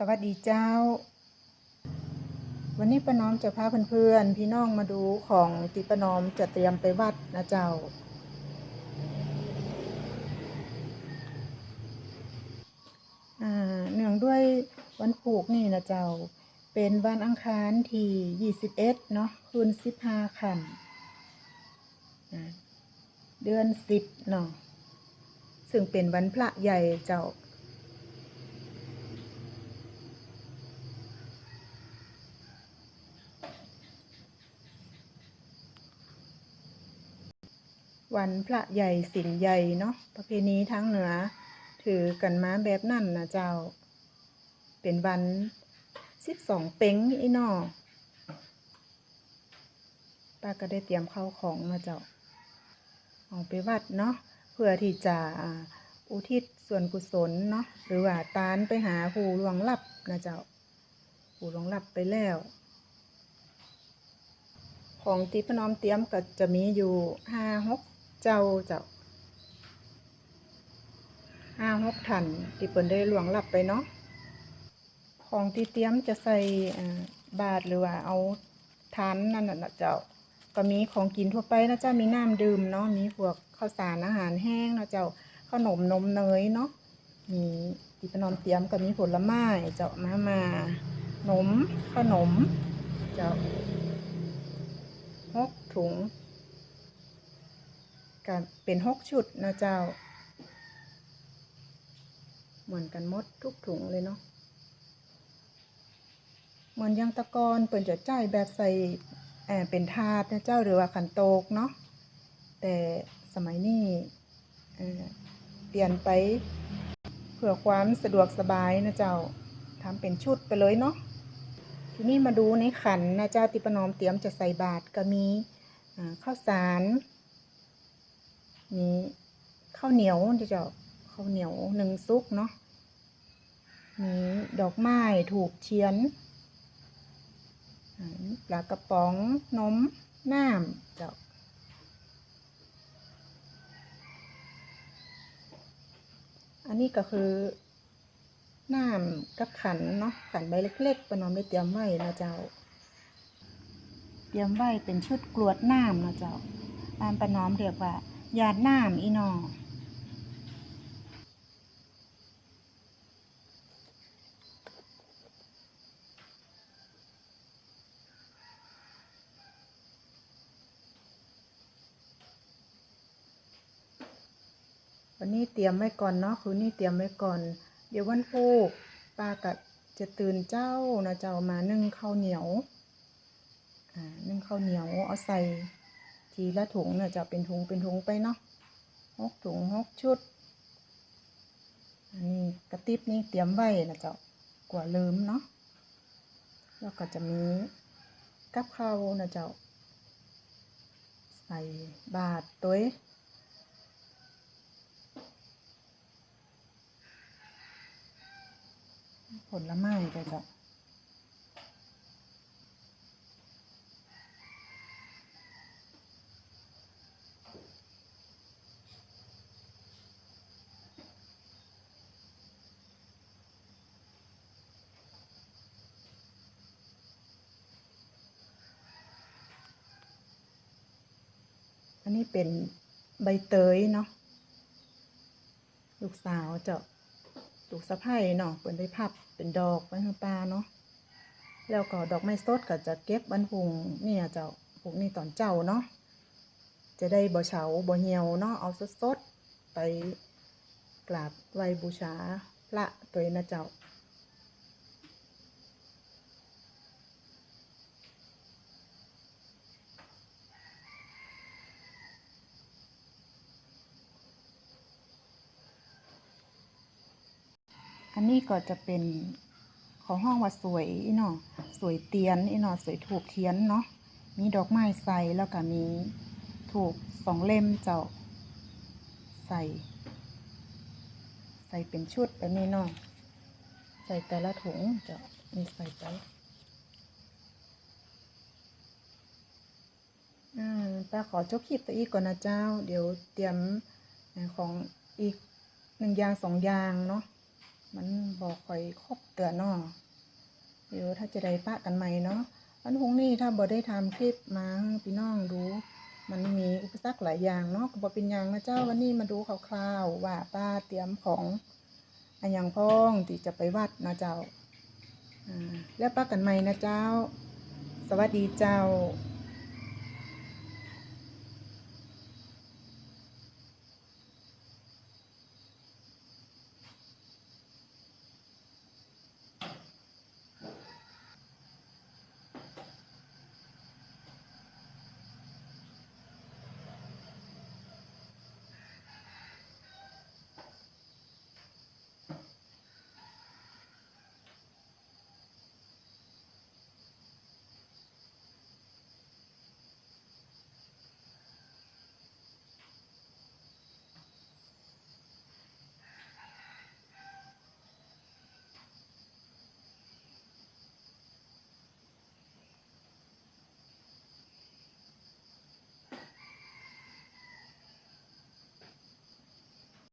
สวัสดีเจ้า วันนี้ป้าน้อมจะพาเพื่อนๆพี่น้องมาดูของที่ป้าน้อมจะเตรียมไปวัดนะเจ้าอ่าเนื่องด้วยวันผูกนี่นะเจ้า เป็นวันอังคารที่ 21 เนาะคืน 15ค่ำอ่าเดือน 10 เนาะซึ่งเป็นวันพระใหญ่เจ้า วันพระใหญ่สินใหญ่เนาะประเพณีทางเหนือ ถือกันมาแบบนั่นนะเจ้า เป็นวันสิบสองเป้งอีนอป้าก็ได้เตรียมข้าวของนะเจ้าเอาไปวัดเนาะเพื่อที่จะอุทิศส่วนกุศลเนาะหรือว่าตานไปหาผู้หลวงลับนะเจ้าผู้หลวงลับไปแล้ว ของที่พน้อมเตรียมก็จะมีอยู่ห้าหก เจ้าเจ้าห้าหกถันที่เปิ่นได้หลวงหลับไปเนาะของที่เตรียมจะใส่อ่าบาทหรือว่าเอาทานนั่นน่ะเจ้าก็มีของกินทั่วไปนะเจ้ามีน้ำดื่มเนาะมีพวกข้าวสารอาหารแห้งนะเจ้าขนมนมเนยเนาะมีที่พนอมเตรียมก็มีผลไม้เจ้ามามาขนมขนมเจ้าหกถุง กันเป็นหกชุดนะเจ้า เหมือนกันหมดทุกถุงเลยเนาะเหมือนยังตะกอนเปิ่นจะจ่ายแบบใส่แอบเป็นถาดนะเจ้าหรือว่าขันโตกเนาะแต่สมัยนี้เปลี่ยนไปเพื่อความสะดวกสบายนะเจ้าทำเป็นชุดไปเลยเนาะทีนี้มาดูในขันนะเจ้าติปนอมเตรียมจะใส่บาตรก็มีข้าวสาร มีข้าวเหนียวเจ้าข้าวเหนียวหนึ่งซุกเนาะมีดอกไม้ถูกเทียนปลากระป๋องนมน้ำเจ้าอันนี้ก็คือน้ำกับขันเนาะขันใบเล็กๆปนอมได้เตรียมไว้นะเจ้า เตรียมไว้เป็นชุดกรวดน้ำนะเจ้าตามปนอมเรียกว่า หยาดน้ำอีนอวันนี้เตรียมไว้ก่อนเนาะคืนนี้เตรียมไว้ก่อน เดี๋ยววันพูกป้าก็จะตื่นเจ้านะเจ้ามานึ่งข้าวเหนียว อ่า นึ่งข้าวเหนียวเอาใส่ ทีละถุงเนี่ยจะเป็นถุงเป็นถุงไปเนาะหกถุงหกชุด อันนี้กระติบนี่เตรียมไว้นะเจ้ากว่าลืมเนาะ แล้วก็จะมีกับข้าวนะเจ้า ใส่บาทตัวผลไม้ไปเจ้า อันนี้เป็นใบเตยเนาะลูกสาวเจ้าลูกสะใภ้เนาะเป็นได้พับเป็นดอกไว้ข้ปลาเนาะแล้วก็ดอกไม้สดก็จะเก็บวันพุงเนี่ยเจ้าพวกนี้ตอนเจ้าเนาะจะได้บ่เฉาบ่เหี่ยวเนาะเอาสดๆไปกราบไหว้บูชาพระตัวนะเจ้า อันนี้ก็จะเป็นของห้องว่าสวยอีเนาะสวยเตียนอีเนาะสวยถูกเทียนเนาะมีดอกไม้ใส่แล้วก็มีถูกสองเล่มเจ้าใส่ ใส่เป็นชุดแบบนี้เนาะใส่แต่ละถุงเจ้ามีใส่ไปอ่าป้าขอจบคลิปตัวอีกก่อนนะเจ้า เดี๋ยวเตรียมของอีกหนึ่งยางสองยางเนาะ มันบอกคอยครบเตือนนาะเดี๋ยวถ้าจะได้ปะกันใหม่เนาะวันพรุ่งนี้ถ้าบ่ได้ทำคลิปมาให้พี่น้องดู มันมีอุปสรรคหลายอย่างเนาะก็บ่เป็นหยังนะเจ้าวันนี้มาดูคร่าวๆว่าป้าเตรียมของอันหยังพ้องที่จะไปวัดนะเจ้าอแล้วป้ากันใหม่นะเจ้า สวัสดีเจ้า